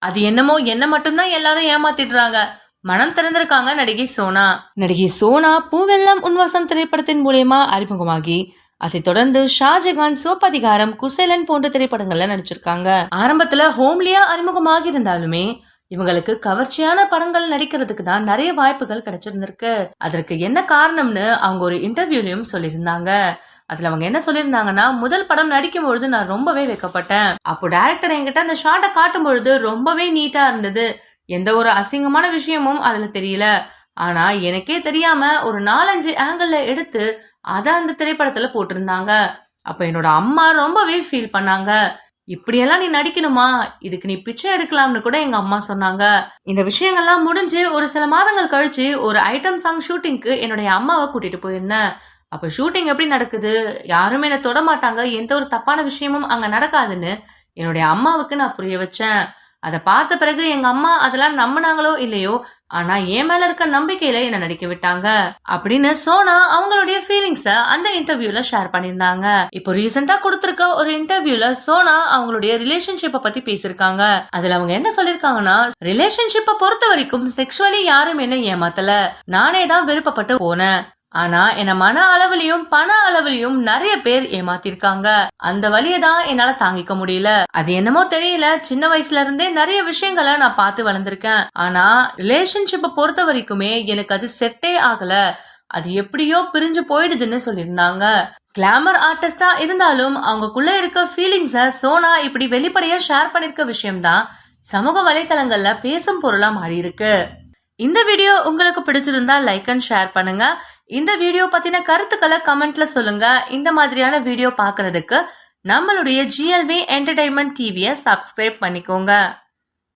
அது என்னமோ என்ன மட்டும்தான் எல்லாரும் ஏமாத்திடுறாங்க. மனம் திறந்திருக்காங்க நடிகை சோனா. நடிகை சோனா பூவெல்லாம் உன்வாசம் திரைப்படத்தின் மூலயமா அறிமுகமாகி அதைத் தொடர்ந்து ஷாஜகான் சிவப்பதிகாரம் குசேலன் போன்ற திரைப்படங்கள்ல நடிச்சிருக்காங்க. ஆரம்பத்துல ஹோம்லியா அறிமுகமாக இருந்தாலுமே இவங்களுக்கு கவர்ச்சியான படங்கள் நடிக்கிறதுக்கு தான் நிறைய வாய்ப்புகள் கிடைச்சிருந்திருக்கு. அதற்கு என்ன காரணம்னு அவங்க ஒரு இன்டர்வியூலயும் சொல்லியிருந்தாங்க. அதுல அவங்க என்ன சொல்லியிருந்தாங்கன்னா முதல் படம் நடிக்கும் பொழுது நான் ரொம்பவே வைக்கப்பட்டேன். அப்போ டேரக்டர் என்கிட்ட அந்த ஷார்ட்டை காட்டும் பொழுது ரொம்பவே நீட்டா இருந்தது. எந்த ஒரு அசிங்கமான விஷயமும் அதுல தெரியல. ஆனா எனக்கே தெரியாம ஒரு நாலஞ்சு ஆங்கிள் எடுத்து அதை அந்த திரைப்படத்துல போட்டிருந்தாங்க. அப்ப என்னோட அம்மா ரொம்பவே ஃபீல் பண்ணாங்க. இப்படியெல்லாம் நீ நடிக்கணுமா? இதுக்கு நீ பிச்சை எடுக்கலாம்னு கூட எங்க அம்மா சொன்னாங்க. இந்த விஷயங்கள்லாம் முடிஞ்சு ஒரு சில மாதங்கள் கழிச்சு ஒரு ஐட்டம் சாங் ஷூட்டிங்க்கு என்னுடைய அம்மாவை கூட்டிட்டு போயிருந்தேன். அப்ப ஷூட்டிங் எப்படி நடக்குது? யாரும் என்னை தொட மாட்டாங்க. எந்த ஒரு தப்பான விஷயமும் அங்க நடக்காதுன்னு என்னுடைய அம்மாவுக்கு நான் புரிய வச்சேன். அதை பார்த்த பிறகு எங்க அம்மா அதெல்லாம் நம்பினாங்களோ இல்லையோ ஆனா என் மேல இருக்க நம்பிக்கையில என்ன நடிக்க விட்டாங்க அப்படின்னு சோனா அவங்களுடைய ஃபீலிங்ஸ அந்த இன்டர்வியூல ஷேர் பண்ணியிருந்தாங்க. இப்போ ரீசெண்டா கொடுத்திருக்க ஒரு இன்டர்வியூல சோனா அவங்களுடைய ரிலேஷன்ஷிப்பை பத்தி பேசியிருக்காங்க. அதுல அவங்க என்ன சொல்லிருக்காங்கன்னா ரிலேஷன்ஷிப்பை பொறுத்த வரைக்கும் செக்ஷுவலி யாரும் என்ன ஏமாத்தல. நானே தான் விருப்பப்பட்டு போனேன். ஆனா என்ன மன அளவுலயும் பண அளவுலயும் நிறைய பேர் ஏமாத்திருக்காங்க. அந்த வழியை தான் என்னால தாங்கிக்க முடியல. அது என்னமோ தெரியல. சின்ன வயசுல இருந்தே நிறைய விஷயங்களை நான் பார்த்து வளர்ந்துருக்கேன். ஆனா ரிலேஷன்ஷிப்பை பொறுத்த வரைக்குமே எனக்கு அது செட்டே ஆகல. அது எப்படியோ பிரிஞ்சு போயிடுதுன்னு சொல்லியிருந்தாங்க. கிளாமர் ஆர்டிஸ்டா இருந்தாலும் அவங்களுக்குள்ள இருக்க ஃபீலிங்ஸ சோனா இப்படி வெளிப்படையா ஷேர் பண்ணிருக்க விஷயம்தான் சமூக வலைத்தளங்கள்ல பேசும் பொருளா மாறி இருக்கு இந்த வீடியோ உங்களுக்கு பிடிச்சிருந்தா லைக் அண்ட் ஷேர் பண்ணுங்க. இந்த வீடியோ பத்தின கருத்துக்களை கமெண்ட்ல சொல்லுங்க. இந்த மாதிரியான வீடியோ பாக்குறதுக்கு நம்மளுடைய ஜிஎல்வி என்டர்டைன்மெண்ட் டிவியை சப்ஸ்கிரைப் பண்ணிக்கோங்க.